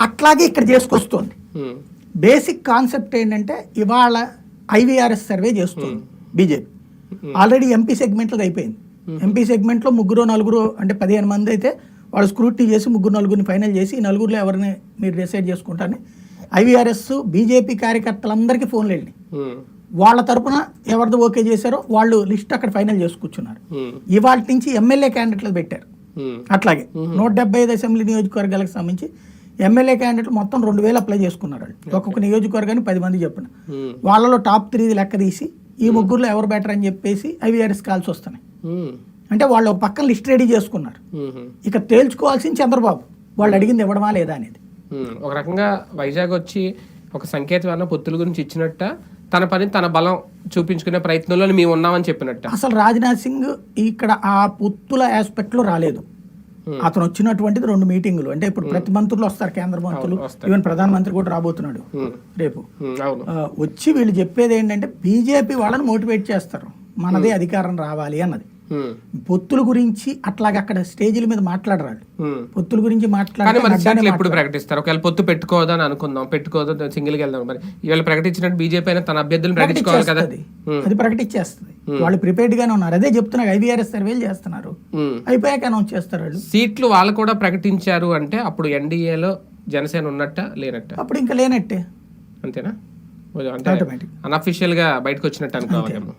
అట్లాగే ఇక్కడ చేసుకొస్తుంది. Basic concept ఏంటంటే ఇవాళ ఐవీఆర్ఎస్ సర్వే చేస్తుంది బీజేపీ ఆల్రెడీ ఎంపీ సెగ్మెంట్లో అయిపోయింది. ఎంపీ సెగ్మెంట్లో ముగ్గురు నలుగురు అంటే పదిహేను మంది అయితే వాళ్ళు స్క్రూటీ చేసి ముగ్గురు నలుగురిని ఫైనల్ చేసి ఈ నలుగురిలో ఎవరిని మీరు డిసైడ్ చేసుకుంటారని ఐవీఆర్ఎస్ బీజేపీ కార్యకర్తలందరికీ ఫోన్లు ఉమ్, వాళ్ళ తరపున ఎవరిది ఓకే చేశారో వాళ్ళు లిస్ట్ అక్కడ ఫైనల్ చేసుకూర్చున్నారు ఉమ్, ఇవాళ నుంచి ఎమ్మెల్యే క్యాండిడేట్లు పెట్టారు. అట్లాగే నూట డెబ్బై ఐదు అసెంబ్లీ నియోజకవర్గాలకు సంబంధించి ఎమ్మెల్యే క్యాండిడేట్లు మొత్తం రెండు వేలు అప్లై చేసుకున్నారు ఒక్కొక్క నియోజకవర్గానికి పది మంది చెప్పిన. ఉమ్, వాళ్ళలో టాప్ త్రీ లెక్క తీసి ఈ ముగ్గురులో ఎవరు బెటర్ అని చెప్పేసి ఐవీఆర్ఎస్ కాల్సి వస్తున్నాయి. ఉమ్, అంటే వాళ్ళు ఒక పక్కన లిస్ట్ రెడీ చేసుకున్నారు. ఇక తేల్చుకోవాల్సింది చంద్రబాబు. వాళ్ళు అడిగింది ఇవ్వడమా లేదా అనేది. ఒక రకంగా వైజాగ్ వచ్చి ఒక సంకేతం అన్న పొత్తుల గురించి ఇచ్చినట్ట తన పని తన బలం చూపించుకునే ప్రయత్నంలో మేము ఉన్నామని చెప్పినట్ట. అసలు రాజ్నాథ్ సింగ్ ఇక్కడ ఆ పొత్తుల ఆస్పెక్ట్లో రాలేదు. అతను వచ్చినటువంటిది రెండు మీటింగులు. అంటే ఇప్పుడు ప్రతి మంత్రులు వస్తారు కేంద్ర మంత్రులు. ఈవెన్ ప్రధానమంత్రి కూడా రాబోతున్నాడు ఉమ్, రేపు. వచ్చి వీళ్ళు చెప్పేది ఏంటంటే బీజేపీ వాళ్ళని మోటివేట్ చేస్తారు. మనదే అధికారం రావాలి అన్నది. పొత్తుల గురించి అట్లాగే అక్కడ స్టేజీల మీద మాట్లాడరాడు. పొత్తుల గురించి సీట్లు ఎప్పుడు ప్రకటిస్తారు? ఒకవేళ పొత్తు పెట్టుకోవద్దని అనుకుందాం. పెట్టుకోవద్దు సింగిల్గా వెళ్దాం. మరి ఇవాళ ప్రకటించినట్టు బీజేపీ అయినా తన అభ్యర్థులను ప్రకటించుకోవాలి కదా. అది ప్రకటించేస్తుంది. వాళ్ళు ప్రిపేర్డ్ గానే ఉన్నారు. అదే చెప్తున్నారు ఐవీఆర్ఎస్ సర్వేలు చేస్తున్నారు. ఉమ్. అయిపోయాక అనౌన్స్ చేస్తారు వాళ్ళు. సీట్లు వాళ్ళు కూడా ప్రకటించారు అంటే అప్పుడు ఎన్డీఏలో జనసేన ఉన్నట్ట లేనట్ట? అప్పుడు ఇంకా లేనట్టే. అంతేనా? అంటే అన్అఫీషియల్గా బయటకు వచ్చినట్టు అనుకోవాలేమో